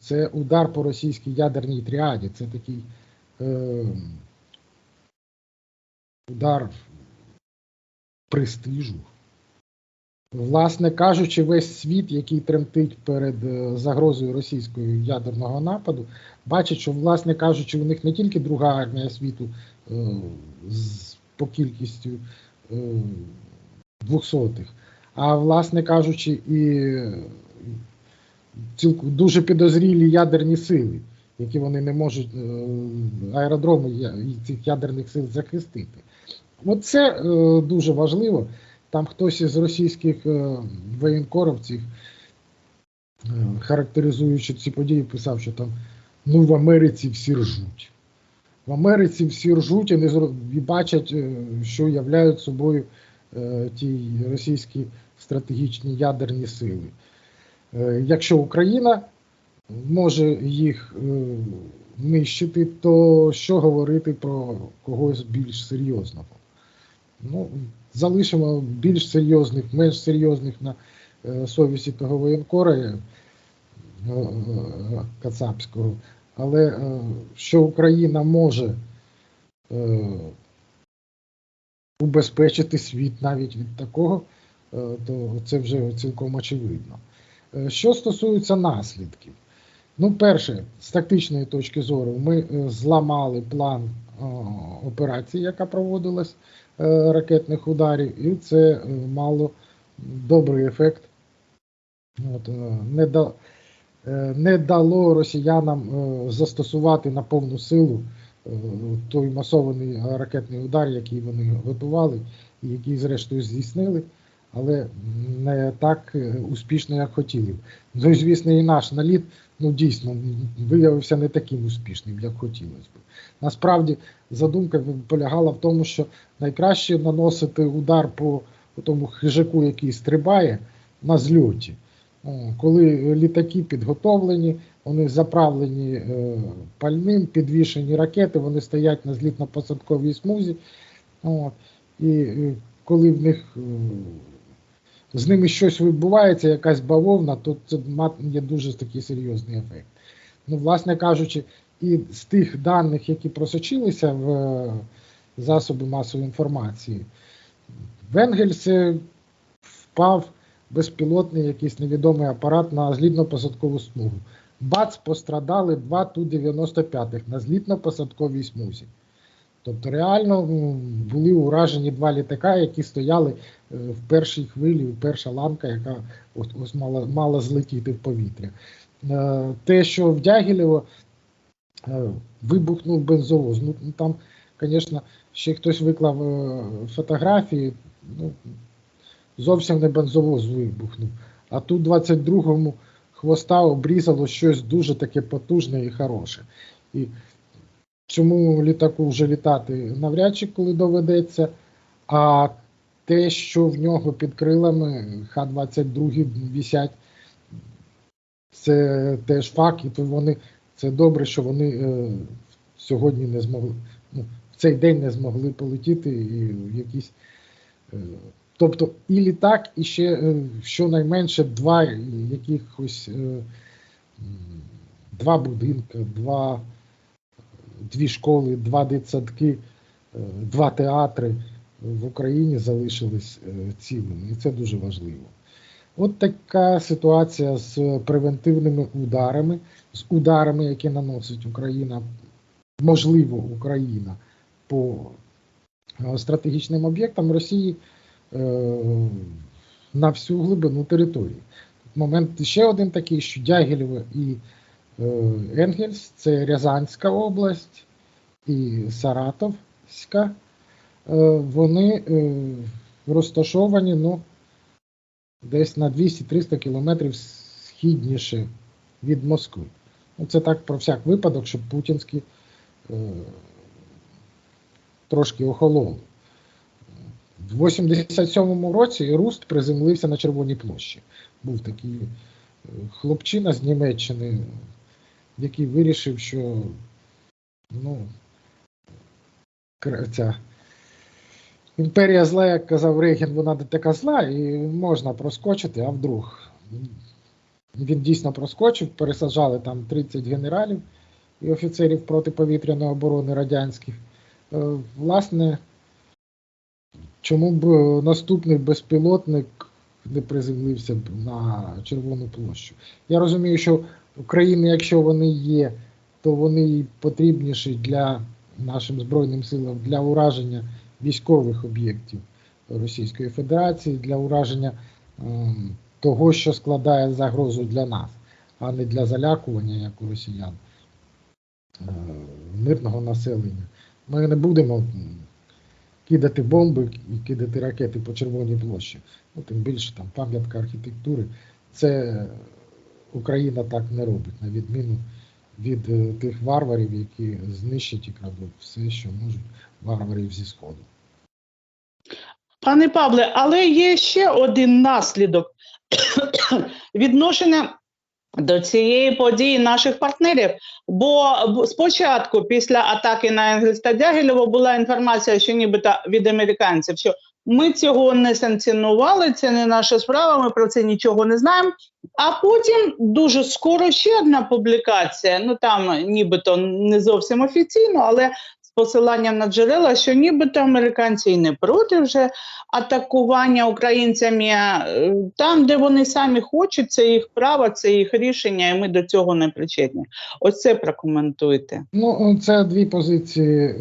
це удар по російській ядерній тріаді. Це такий е, удар престижу. Власне кажучи, весь світ, який тремтить перед е, загрозою російського ядерного нападу, бачить, що, власне кажучи, у них не тільки друга армія світу е, з, по кількістю е, двохсотих, а власне кажучи, і дуже підозрілі ядерні сили, які вони не можуть е, аеродроми цих ядерних сил захистити. Оце е, дуже важливо. Там хтось із російських е, воєнкоровців, характеризуючи ці події, писав, що там ну в Америці всі ржуть. В Америці всі ржуть і, не і бачать, що являють собою ті російські стратегічні ядерні сили. Е, Якщо Україна може їх е, нищити, то що говорити про когось більш серйозного? Ну, залишимо більш серйозних, менш серйозних на е, совісті того воєнкора Кацапського. Але що Україна може убезпечити світ навіть від такого, то це вже цілком очевидно. Е, Що стосується наслідків, ну, перше, з тактичної точки зору, ми е, зламали план е, операції, яка проводилась ракетних ударів, і це мало добрий ефект. От, не, да, не дало росіянам застосувати на повну силу той масований ракетний удар, який вони готували, і який, зрештою, здійснили, але не так е, успішно, як хотіли. Ну звісно, і наш наліт ну дійсно виявився не таким успішним, як хотілося б. Насправді задумка полягала в тому, що найкраще наносити удар по тому хижаку, який стрибає на зльоті. Коли літаки підготовлені, вони заправлені е, пальним, підвішені ракети, вони стоять на злітно-посадковій смузі. І е, коли в них з ними щось відбувається, якась бавовна, то це має дуже такий серйозний ефект. Ну, власне кажучи, і з тих даних, які просочилися в е, засоби масової інформації, в Енгельсі впав безпілотний якийсь невідомий апарат на злітно-посадкову смугу. Бац, пострадали два Ту-95 на злітно-посадковій смузі. Тобто реально були уражені два літака, які стояли е, в першій хвилі, перша ланка, яка ось, ось мала, мала злетіти в повітря. Е, Те, що в Дягілєво е, вибухнув бензовоз. Ну там, звісно, ще хтось виклав фотографії. Ну, зовсім не бензовоз вибухнув. А тут 22-му хвоста обрізало щось дуже таке потужне і хороше. І цьому літаку вже літати навряд чи коли доведеться. А те, що в нього під крилами Х-22 вісять, це теж факт, і то вони це добре, що вони е, сьогодні не змогли, ну, в цей день не змогли полетіти і якісь. Е, тобто і літак, і ще е, щонайменше два якихось е, два будинки, два, дві школи, два дитсадки, е, два театри в Україні залишились е, цілими, і це дуже важливо. От така ситуація з превентивними ударами, з ударами, які наносить Україна, можливо, Україна по е, стратегічним об'єктам Росії е, на всю глибину території. Момент ще один такий, що Дягілєво і Енгельс це Рязанська область і Саратовська. Е, вони е, розташовані ну, десь на 200-300 кілометрів східніше від Москви. Ну, це так про всяк випадок, щоб путінські е, трошки охололи. В 87-му році Руст приземлився на Червоній площі. Був такий е, хлопчина з Німеччини, який вирішив, що ну, ця імперія зла, як казав Рейген, вона не така зла, і можна проскочити, а вдруг. він дійсно проскочив, пересаджали там 30 генералів і офіцерів протиповітряної оборони радянських. Е, Власне, чому б е, наступний безпілотник не приземлився б на Червону площу? Я розумію, що України, якщо вони є, то вони потрібніші для нашим Збройним силам для ураження військових об'єктів Російської Федерації, для ураження ем, того, що складає загрозу для нас, а не для залякування, як у росіян, е, мирного населення. Ми не будемо кидати бомби і кидати ракети по Червоній площі. Ну, тим більше там пам'ятка архітектури. Це Україна так не робить, на відміну від е, тих варварів, які знищать і крадуть все, що можуть варварів зі Сходу. Пане Павле, але є ще один наслідок відношення до цієї події наших партнерів. Бо спочатку, після атаки на Енгельста Дягілєва, була інформація, що нібито від американців, що ми цього не санкціонували, це не наша справа, ми про це нічого не знаємо. А потім дуже скоро ще одна публікація. Ну там нібито не зовсім офіційно, але з посиланням на джерела, що нібито американці і не проти вже атакування українцями е, там, де вони самі хочуть, це їх право, це їх рішення, і ми до цього не причетні. Ось це прокоментуйте. Ну, це дві позиції е,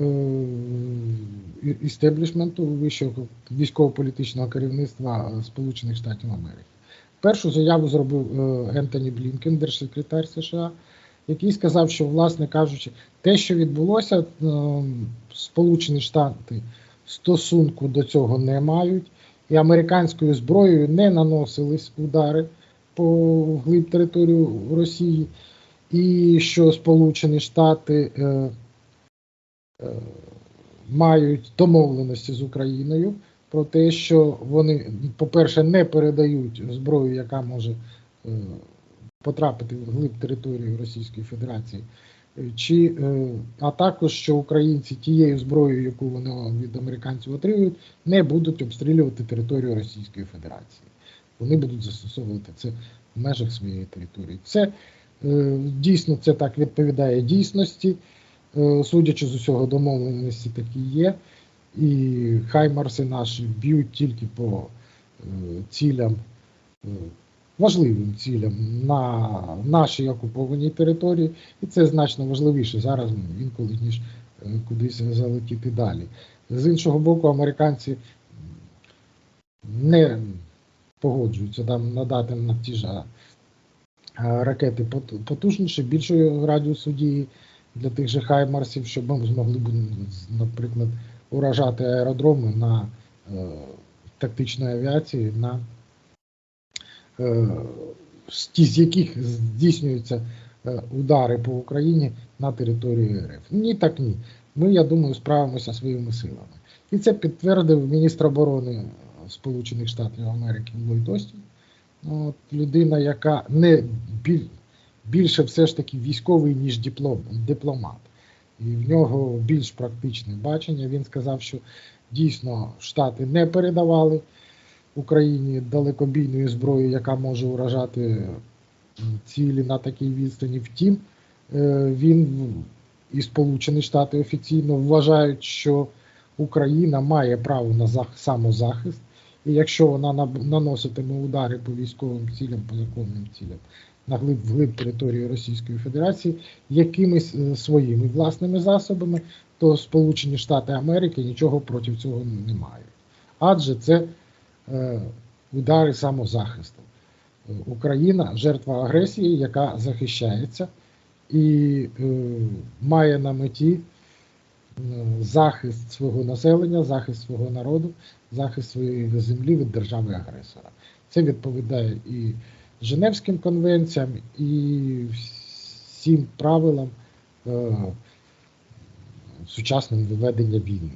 істеблішменту вищого військово-політичного керівництва Сполучених Штатів Америки. Першу заяву зробив е, Ентоні Блінкен, держсекретар США, який сказав, що, власне кажучи, те, що відбулося, е, Сполучені Штати стосунку до цього не мають, і американською зброєю не наносились удари по глиб територію Росії і що Сполучені Штати е, мають домовленості з Україною про те, що вони, по-перше, не передають зброю, яка може е, потрапити в глиб території Російської Федерації, чи, е, а також що українці тією зброєю, яку вони від американців отримують, не будуть обстрілювати територію Російської Федерації. Вони будуть застосовувати це в межах своєї території. Це Е, Дійсно, це так відповідає дійсності. Е, Судячи з усього, домовленості такі є. І хаймарси наші б'ють тільки по е, цілям, е, важливим цілям на нашій окупованій території. І це значно важливіше зараз інколи, ніж кудись залетіти далі. З іншого боку, американці не погоджуються там надати на ті ж ракети пот- потужніші, більшої радіусу дії для тих же хаймарсів, щоб ми змогли наприклад, уражати аеродроми на е, тактичної авіації, на е, з яких здійснюються е, удари по Україні на території РФ. Ні, так ні. Ми, я думаю, справимося своїми силами. І це підтвердив міністр оборони Сполучених Штатів Америки Остін. От, людина, яка не біль, більше все ж таки військовий, ніж диплом, дипломат. І в нього більш практичне бачення. Він сказав, що дійсно Штати не передавали Україні далекобійної зброї, яка може уражати цілі на такій відстані. Втім, е, він і Сполучені Штати офіційно вважають, що Україна має право на самозахист. І якщо вона наноситиме удари по військовим цілям, по законним цілям на глиб вглиб території Російської Федерації якимись е, своїми власними засобами, то Сполучені Штати Америки нічого проти цього не мають. Адже це е, удари самозахисту. Е, Україна жертва агресії, яка захищається і е, має на меті е, захист свого населення, захист свого народу, захист своєї землі від держави-агресора. Це відповідає і Женевським конвенціям, і всім правилам е, сучасного ведення війни.